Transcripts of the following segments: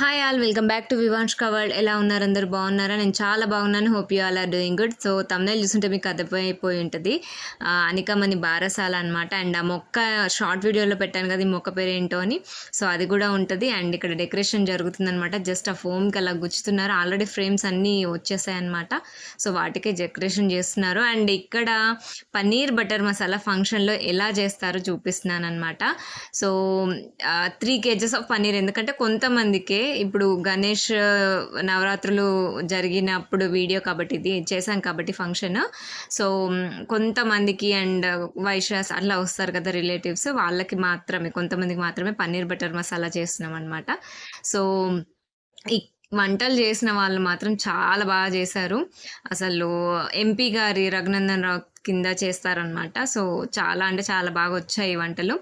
Hi all welcome back to Vivansh covered ఎలా ఉన్నారు? అందరు బాగున్నారా? నేను చాలా బాగున్నాను. Hope you all are doing good so thumbnail చూస్తుంటే మీకు అర్థమైపోయి ఉంటుంది. అనికమని బారసాల అనమాట అండ్ ఆ మొక్క షార్ట్ వీడియోలో పెట్టాను కదా ఈ మొక్క పేరు ఏంటో అని. సో అది కూడా ఉంటుంది. అండ్ ఇక్కడ డెకరేషన్ జరుగుతుందనమాట జస్ట్ ఆ ఫోమ్కి అలా గుచ్చుతున్నారు. ఆల్రెడీ ఫ్రేమ్స్ అన్నీ వచ్చేసాయి అనమాట సో వాటికే డెకరేషన్ చేస్తున్నారు. అండ్ ఇక్కడ పన్నీర్ బటర్ మసాలా ఫంక్షన్లో ఎలా చేస్తారో చూపిస్తున్నాను అనమాట so three KGs of paneer ఎందుకంటే కొంతమందికి ఇప్పుడు గణేష్ నవరాత్రులు జరిగినప్పుడు వీడియో కాబట్టి ఇది చేశాం కాబట్టి ఫంక్షన్. సో కొంతమందికి అండ్ వైశ్యాస్ అట్లా వస్తారు కదా రిలేటివ్స్ వాళ్ళకి మాత్రమే కొంతమందికి మాత్రమే పన్నీర్ బటర్ మసాలా చేస్తున్నాం అనమాట సో వంటలు చేసిన వాళ్ళు మాత్రం చాలా బాగా చేశారు. అసలు ఎంపీ గారి రఘునందన్ రావు కింద చేస్తారనమాట సో చాలా అంటే చాలా బాగా వచ్చాయి వంటలు.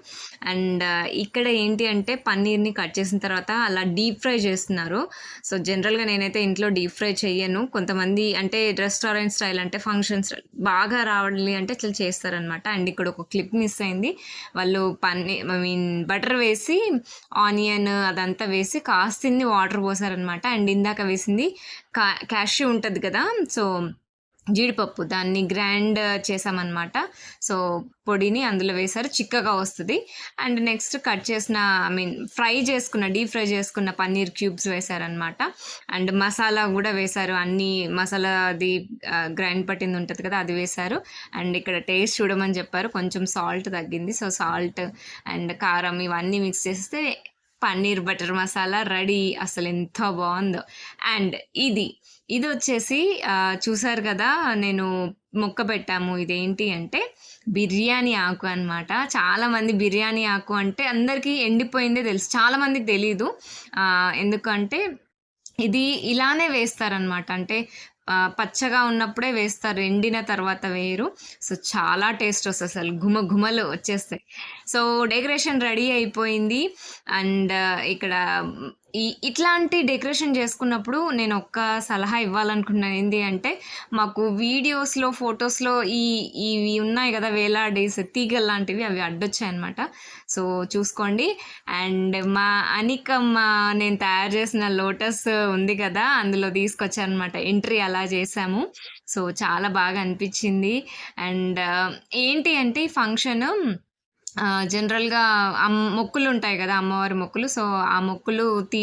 అండ్ ఇక్కడ ఏంటి అంటే పన్నీర్ని కట్ చేసిన తర్వాత అలా డీప్ ఫ్రై చేస్తున్నారు. సో జనరల్గా నేనైతే ఇంట్లో డీప్ ఫ్రై చేయను కొంతమంది అంటే రెస్టారెంట్ స్టైల్ అంటే ఫంక్షన్స్ బాగా రావాలి అంటే ఇట్లా చేస్తారనమాట అండ్ ఇక్కడ ఒక క్లిప్ మిస్ అయింది. వాళ్ళు పన్నీర్ ఐ మీన్ బటర్ వేసి ఆనియన్ అదంతా వేసి కాస్తింది వాటర్ పోసారనమాట అండ్ ఇందాక వేసింది కా క్యాష్యూ ఉంటుంది కదా. సో జీడిపప్పు దాన్ని గ్రైండ్ చేసామన్నమాట. సో పొడిని అందులో వేశారు చిక్కగా వస్తుంది. అండ్ నెక్స్ట్ కట్ చేసిన ఐ మీన్ ఫ్రై చేసుకున్న డీప్ ఫ్రై చేసుకున్న పన్నీర్ క్యూబ్స్ వేశారనమాట అండ్ మసాలా కూడా వేశారు అన్ని మసాలాది గ్రైండ్ పట్టింది ఉంటుంది కదా అది వేశారు అండ్ ఇక్కడ టేస్ట్ చూడమని చెప్పారు. కొంచెం సాల్ట్ తగ్గింది. సో సాల్ట్ అండ్ కారం ఇవన్నీ మిక్స్ చేస్తే పన్నీర్ బటర్ మసాలా రెడీ. అసలు ఎంత బాగుందో. అండ్ ఇది ఇది వచ్చేసి చూసారు కదా నేను మొక్క పెట్టాము. ఇదేంటి అంటే బిర్యానీ ఆకు అనమాట చాలామంది బిర్యానీ ఆకు అంటే అందరికీ ఎండిపోయిందే తెలుసు. చాలామందికి తెలీదు. ఎందుకంటే ఇది ఇలానే వేస్తారనమాట అంటే పచ్చగా ఉన్నప్పుడే వేస్తారు ఎండిన తర్వాత వేయరు. సో చాలా టేస్ట్ వస్తుంది అసలు. ఘుమ ఘుమలు వచ్చేస్తాయి. సో డెకరేషన్ రెడీ అయిపోయింది. అండ్ ఇక్కడ ఈ ఇట్లాంటి డెకరేషన్ చేసుకున్నప్పుడు నేను ఒక్క సలహా ఇవ్వాలనుకున్నాను. ఏంటి అంటే మాకు వీడియోస్లో ఫొటోస్లో ఈ ఇవి ఉన్నాయి కదా వేలాడేస్ తీగలు లాంటివి అవి అడ్డొచ్చాయి అనమాట సో చూసుకోండి. అండ్ మా అనికమ్మ నేను తయారు చేసిన లోటస్ ఉంది కదా అందులో తీసుకొచ్చానమాట ఎంట్రీ అలా చేసాము. సో చాలా బాగా అనిపించింది. అండ్ ఏంటి అంటే ఈ ఫంక్షన్ జనరల్గా మొక్కులు ఉంటాయి కదా అమ్మవారి మొక్కులు. సో ఆ మొక్కులు తీ